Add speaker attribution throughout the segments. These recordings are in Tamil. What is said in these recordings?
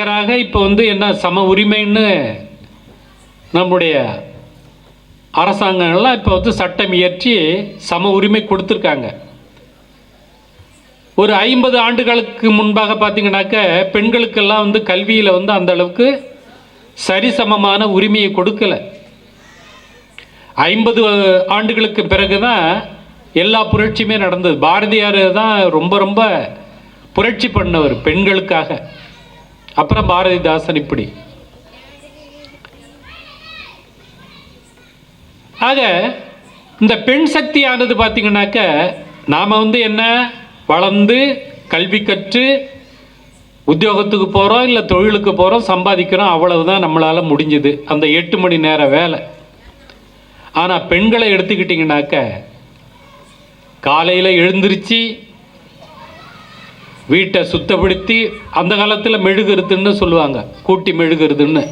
Speaker 1: நிகராக இப்போ வந்து என்ன சம உரிமைன்னு நம்முடைய அரசாங்கங்கள்லாம் இப்போ வந்து சட்டம் இயற்றி சம உரிமை கொடுத்துருக்காங்க. ஒரு ஐம்பது ஆண்டுகளுக்கு முன்பாக பார்த்தீங்கன்னாக்க பெண்களுக்கெல்லாம் வந்து கல்வியில் வந்து அந்த அளவுக்கு சரிசமமான உரிமையை கொடுக்கல. ஐம்பது ஆண்டுகளுக்கு பிறகு தான் எல்லா புரட்சியுமே நடந்தது. பாரதியார் தான் ரொம்ப ரொம்ப புரட்சி பண்ணவர் பெண்களுக்காக. அப்புறம் பாரதிதாசன் இப்படி. ஆக இந்த பெண் சக்தியானது பார்த்தீங்கன்னாக்க நாம் வந்து என்ன? வளர்ந்து கல்வி கற்று உத்தியோகத்துக்கு போகிறோம் இல்லை தொழிலுக்கு போகிறோம் சம்பாதிக்கிறோம் அவ்வளவுதான் நம்மளால் முடிஞ்சுது. அந்த எட்டு மணி நேர வேலை. ஆனால் பெண்களை எடுத்துக்கிட்டிங்கனாக்க காலையில் எழுந்திருச்சு வீட்டை சுத்தப்படுத்தி அந்த காலத்தில் மெழுகுறதுன்னு சொல்லுவாங்க. கூட்டி மெழுகுறதுன்னு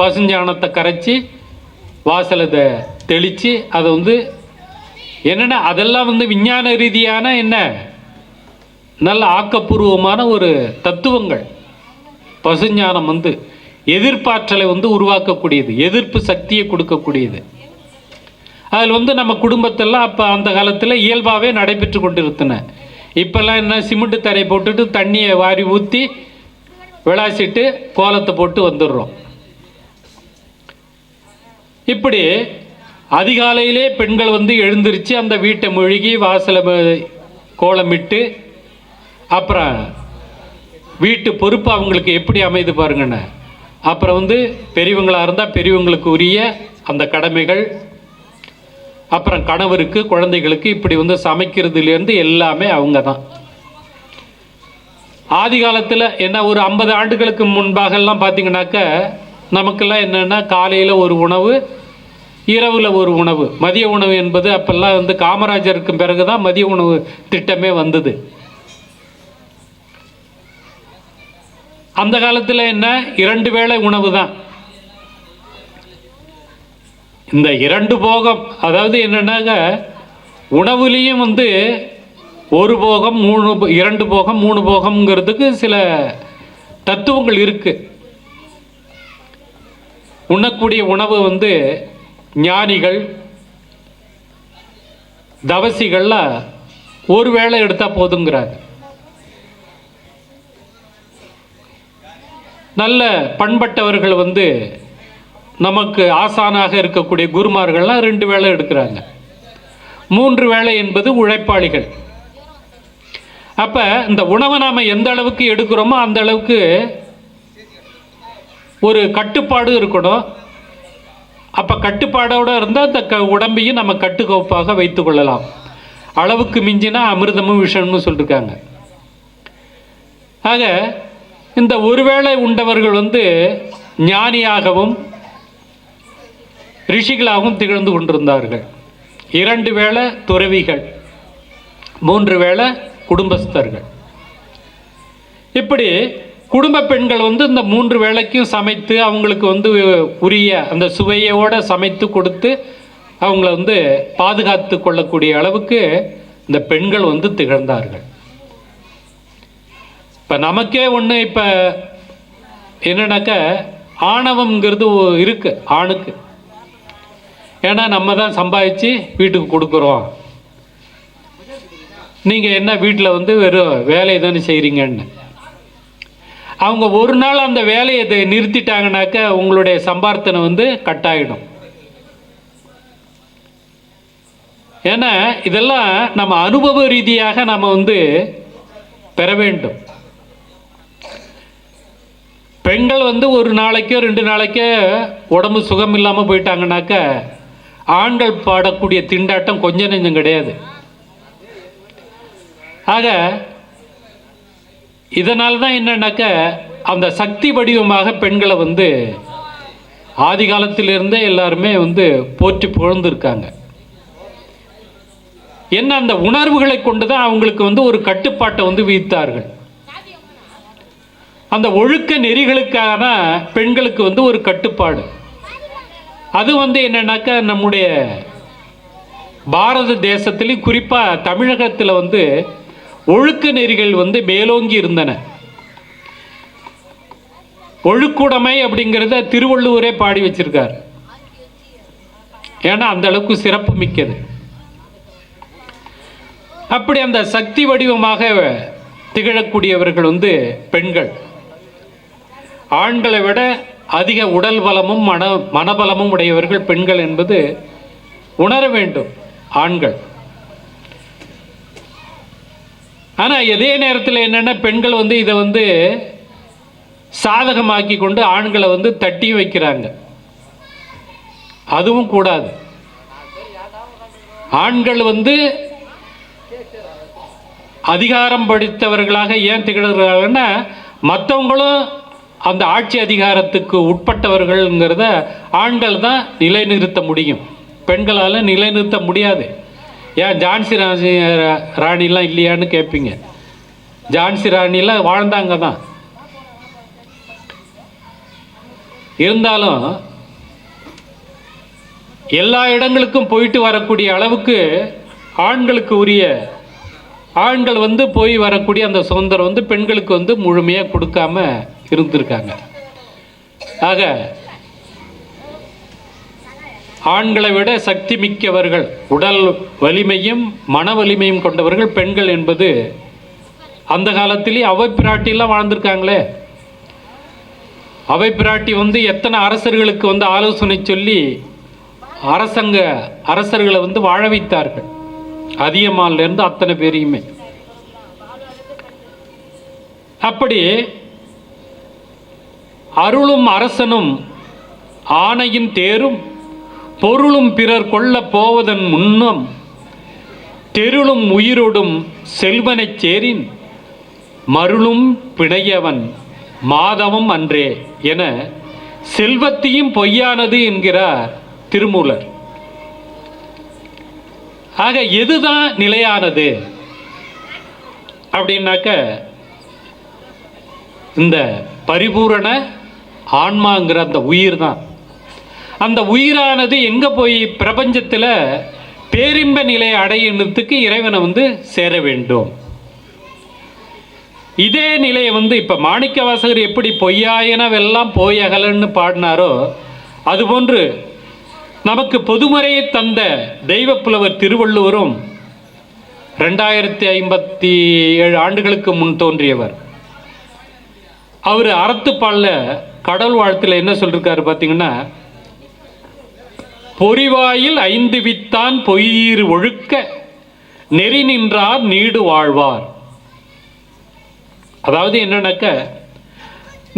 Speaker 1: பசுஞ்சாணத்தை கரைச்சி வாசலை தெளித்து அதை வந்து என்னென்ன அதெல்லாம் வந்து விஞ்ஞான ரீதியான என்ன? நல்ல ஆக்கப்பூர்வமான ஒரு தத்துவங்கள். பசுஞானம் வந்து எதிர்ப்பாற்றலை வந்து உருவாக்கக்கூடியது எதிர்ப்பு சக்தியை கொடுக்கக்கூடியது. அதில் வந்து நம்ம குடும்பத்தெல்லாம் அப்போ அந்த காலத்தில் இயல்பாகவே நடைபெற்று கொண்டிருந்தன. இப்போல்லாம் என்ன சிமெண்ட் தரை போட்டுட்டு தண்ணியை வாரி ஊற்றி விளாசிட்டு கோலத்தை போட்டு வந்துடுறோம். இப்படி அதிகாலையிலே பெண்கள் வந்து எழுந்திருச்சு அந்த வீட்டை மொழுகி வாசலை கோலமிட்டு அப்புறம் வீட்டு பொறுப்பு அவங்களுக்கு எப்படி அமைது பாருங்கண்ணே. அப்புறம் வந்து பெரியவங்களாக இருந்தால் பெரியவங்களுக்கு உரிய அந்த கடமைகள் அப்புறம் கணவருக்கு குழந்தைகளுக்கு இப்படி வந்து சமைக்கிறதுலேருந்து எல்லாமே அவங்க தான் ஆதி காலத்தில் என்ன ஒரு ஐம்பது ஆண்டுகளுக்கு முன்பாகலாம் பார்த்தீங்கன்னாக்க நமக்கெல்லாம் என்னென்னா காலையில் ஒரு உணவு இரவில் ஒரு உணவு. மதிய உணவு என்பது அப்போல்லாம் வந்து காமராஜருக்கு பிறகு தான் மதிய உணவு திட்டமே வந்தது. அந்த காலத்தில் என்ன இரண்டு வேளை உணவு தான் இந்த இரண்டு போகம் அதாவது என்னென்னாக்க உணவுலேயும் வந்து ஒரு போகம் மூணு இரண்டு போகம் மூணு போகம்ங்கிறதுக்கு சில தத்துவங்கள் இருக்குது உண்ணக்கூடிய உணவு வந்து ஞானிகள் தவசிகள்லாம் ஒரு வேளை எடுத்தால் போதுங்கிறாங்க. நல்ல பண்பட்டவர்கள் வந்து நமக்கு ஆசானாக இருக்கக்கூடிய குருமார்கள்லாம் ரெண்டு வேளை எடுக்கிறாங்க. மூன்று வேளை என்பது உழைப்பாளிகள். அப்போ இந்த உணவை நாம் எந்த அளவுக்கு எடுக்கிறோமோ அந்த அளவுக்கு ஒரு கட்டுப்பாடு இருக்கணும். அப்போ கட்டுப்பாடோடு இருந்தால் அந்த க உடம்பையும் நம்ம கட்டுக்கோப்பாக வைத்து கொள்ளலாம். அளவுக்கு மிஞ்சினா அமிர்தமும் விஷம்னு சொல்லியிருக்காங்க ஆக இந்த ஒருவேளை உண்டவர்கள் வந்து ஞானியாகவும் ரிஷிகளாகவும் திகழ்ந்து கொண்டிருந்தார்கள். இரண்டு வேளை துறவிகள் மூன்று வேளை குடும்பஸ்தர்கள். இப்படி குடும்ப பெண்கள் வந்து இந்த மூன்று வேளைக்கும் சமைத்து அவங்களுக்கு வந்து உரிய அந்த சுவையோடு சமைத்து கொடுத்து அவங்கள வந்து பாதுகாத்து கொள்ளக்கூடிய அளவுக்கு இந்த பெண்கள் வந்து திகழ்ந்தார்கள். இப்போ நமக்கே ஒன்று இப்போ என்னன்னாக்க ஆணவம்ங்கிறது இருக்குது ஆணுக்கு. ஏன்னா நம்ம தான் சம்பாதிச்சு வீட்டுக்கு கொடுக்குறோம். நீங்கள் என்ன வீட்டில் வந்து வெறும் வேலையை தானே செய்கிறீங்கன்னு அவங்க ஒரு நாள் அந்த வேலையை நிறுத்திட்டாங்கனாக்க உங்களுடைய சம்பார்த்தனை வந்து கட்டாயிடும். ஏன்னா இதெல்லாம் நம்ம அனுபவ ரீதியாக நம்ம வந்து பெற வேண்டும். பெண்கள் வந்து ஒரு நாளைக்கோ ரெண்டு நாளைக்கோ உடம்பு சுகம் இல்லாமல் போயிட்டாங்கனாக்க ஆண்கள் பாடக்கூடிய திண்டாட்டம் கொஞ்சம் நெஞ்சம் கிடையாது. ஆக இதனால் தான் என்னன்னாக்க அந்த சக்தி வடிவமாக பெண்களை வந்து ஆதி காலத்திலிருந்தே எல்லாருமே வந்து போற்றி புகழ்ந்திருக்காங்க. என்ன அந்த உணர்வுகளை கொண்டு தான் அவங்களுக்கு வந்து ஒரு கட்டுப்பாட்டை வந்து விதித்தார்கள் அந்த ஒழுக்க நெறிகளுக்கான பெண்களுக்கு வந்து ஒரு கட்டுப்பாடு. அது வந்து என்னன்னாக்கா நம்முடைய பாரத தேசத்திலையும் குறிப்பாக தமிழகத்தில் வந்து ஒழுக்க நெறிகள் வந்து மேலோங்கி இருந்தன. ஒழுக்குடைமை அப்படிங்கிறத திருவள்ளுவரே பாடி வச்சிருக்கார். ஏன்னா அந்த அளவுக்கு சிறப்பு மிக்கது. அப்படி அந்த சக்தி வடிவமாக திகழக்கூடியவர்கள் வந்து பெண்கள். ஆண்களை விட அதிக உடல் பலமும் மன மனபலமும் உடையவர்கள் பெண்கள் என்பது உணர வேண்டும் ஆண்கள். ஆனால் அதே நேரத்தில் என்னென்னா பெண்கள் வந்து இதை வந்து சாதகமாக்கி கொண்டு ஆண்களை வந்து தட்டி வைக்கிறாங்க. அதுவும் கூடாது. ஆண்கள் வந்து அதிகாரம் படித்தவர்களாக ஏன் திகழ்கிறார்கள்னா மற்றவங்களும் அந்த ஆட்சி அதிகாரத்துக்கு உட்பட்டவர்கள்ங்கிறத ஆண்கள் தான் நிலைநிறுத்த முடியும். பெண்களால் நிலைநிறுத்த முடியாது. ஏன் ஜான்சி ராணி ராணிலாம் இல்லையான்னு கேட்பீங்க ஜான்சி ராணிலாம் வாழ்ந்தாங்க தான். இருந்தாலும் எல்லா இடங்களுக்கும் போயிட்டு வரக்கூடிய அளவுக்கு ஆண்களுக்கு உரிய ஆண்கள் வந்து போய் வரக்கூடிய அந்த சுதந்திரம் வந்து பெண்களுக்கு வந்து முழுமையாக கொடுக்காம இருந்திருக்காங்க. ஆக ஆண்களை விட சக்தி மிக்கவர்கள் உடல் வலிமையும் மன வலிமையும் கொண்டவர்கள் பெண்கள் என்பது அந்த காலத்திலே அவை பிராட்டிலாம் வாழ்ந்திருக்காங்களே. அவை பிராட்டி வந்து எத்தனை அரசர்களுக்கு வந்து ஆலோசனை சொல்லி அரசங்க அரசர்களை வந்து வாழ வைத்தார்கள். அதியமான்ல இருந்து அத்தனை பேரையுமே. அப்படி அருளும் அரசனும் ஆணையின் தேரும் பொருளும் பிறர் கொள்ளப் போவதன் முன்னம் தெருளும் உயிரோடும் செல்வனைச் சேரின் மருளும் பிணையவன் மாதவம் அன்றே என செல்வத்தையும் பொய்யானது என்கிறார் திருமூலர். ஆக எதுதான் நிலையானது? அப்படின்னாக்க இந்த பரிபூரண ஆன்மாங்கிற அந்த உயிர் தான். அந்த உயிரானது எங்கே போய் பிரபஞ்சத்தில் பேரின்ப நிலையை அடையினத்துக்கு இறைவனை வந்து சேர வேண்டும். இதே நிலையை வந்து இப்போ மாணிக்க வாசகர் எப்படி பொய்யாயனவெல்லாம் போய் அகலன்னு பாடினாரோ அதுபோன்று நமக்கு பொதுமறையை தந்த தெய்வப்புலவர் திருவள்ளுவரும் ரெண்டாயிரத்தி ஐம்பத்தி ஏழு ஆண்டுகளுக்கு முன் தோன்றியவர். அவர் அறத்துப்பாலில் கடல் வாழ்த்தில் என்ன சொல்லியிருக்காரு பார்த்தீங்கன்னா பொறிவாயில் ஐந்து வித்தான் பொய்யீர் ஒழுக்க நெறி நின்றார் நீடு வாழ்வார். அதாவது என்னன்னாக்க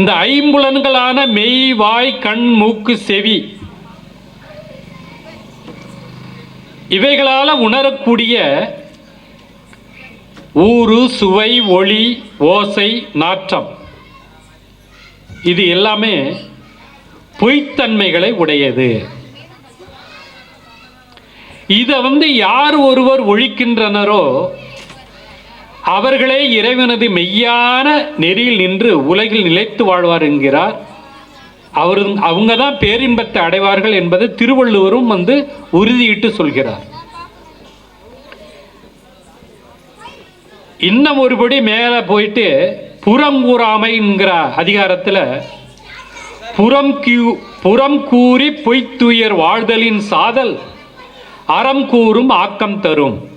Speaker 1: இந்த ஐம்புலன்களான மெய் வாய் கண் மூக்கு செவி இவைகளால் உணரக்கூடிய ஊறு சுவை ஒளி ஓசை நாற்றம். இது எல்லாமே பொய்த்தன்மைகளை உடையது. இதை வந்து யார் ஒருவர் ஒழிக்கின்றனரோ அவர்களே இறைவனது மெய்யான நெறியில் நின்று உலகில் நிலைத்து வாழ்வார் என்கிறார். அவர் அவங்க தான் பேரின்பத்தை அடைவார்கள் என்பதை திருவள்ளுவரும் வந்து உறுதியிட்டு சொல்கிறார். இன்னும் ஒருபடி மேலே போயிட்டு புறம் கூறாமை என்கிற அதிகாரத்தில் புறம் கியூ புறம் கூறி பொய்த்துயர் வாழ்தலின் சாதல் அறம் கூறும் ஆக்கம் தரும்.